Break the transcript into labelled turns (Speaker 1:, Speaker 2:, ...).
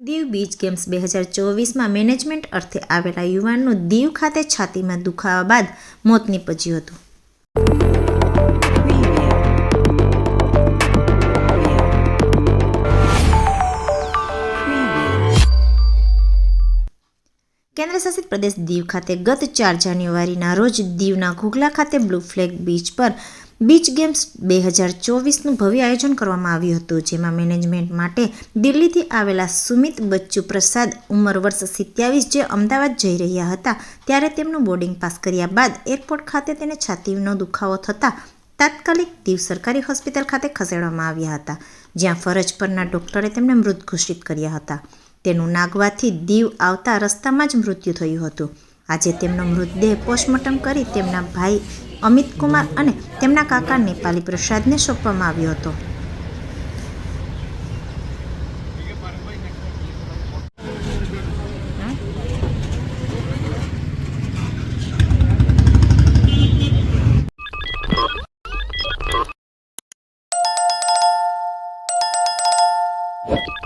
Speaker 1: Diu beach games બે હજાર ચોવીસમાં મેનેજમેન્ટ અર્થે આવેલા યુવાનનું દીવ ખાતે છાતીમાં દુખાવા બાદ મોત નીપજ્યું હતું. કેન્દ્રશાસિત પ્રદેશ દીવ ખાતે ગત ચાર જાન્યુઆરીના રોજ દીવના ઘોઘલા ખાતે બ્લુ ફ્લેગ બીચ પર બીચ ગેમ્સ બે હજાર ચોવીસનું ભવ્ય આયોજન કરવામાં આવ્યું હતું, જેમાં મેનેજમેન્ટ માટે દિલ્હીથી આવેલા સુમિત બચ્ચુ પ્રસાદ ઉંમર વર્ષ સિત્યાવીસ જે અમદાવાદ જઈ રહ્યા હતા, ત્યારે તેમનું બોર્ડિંગ પાસ કર્યા બાદ એરપોર્ટ ખાતે તેને છાતીનો દુખાવો થતાં તાત્કાલિક દીવ સરકારી હોસ્પિટલ ખાતે ખસેડવામાં આવ્યા હતા, જ્યાં ફરજ પરના ડોક્ટરે તેમને મૃત ઘોષિત કર્યા હતા. તેનું નાગવાથી દીવ આવતા રસ્તામાં જ મૃત્યુ થયું હતું. આજે તેમનો મૃતદેહ પોસ્ટમોર્ટમ કરી તેમના ભાઈ અમિત કુમાર અને તેમના કાકા નેપાલી પ્રસાદને સોંપવામાં આવ્યો હતો What?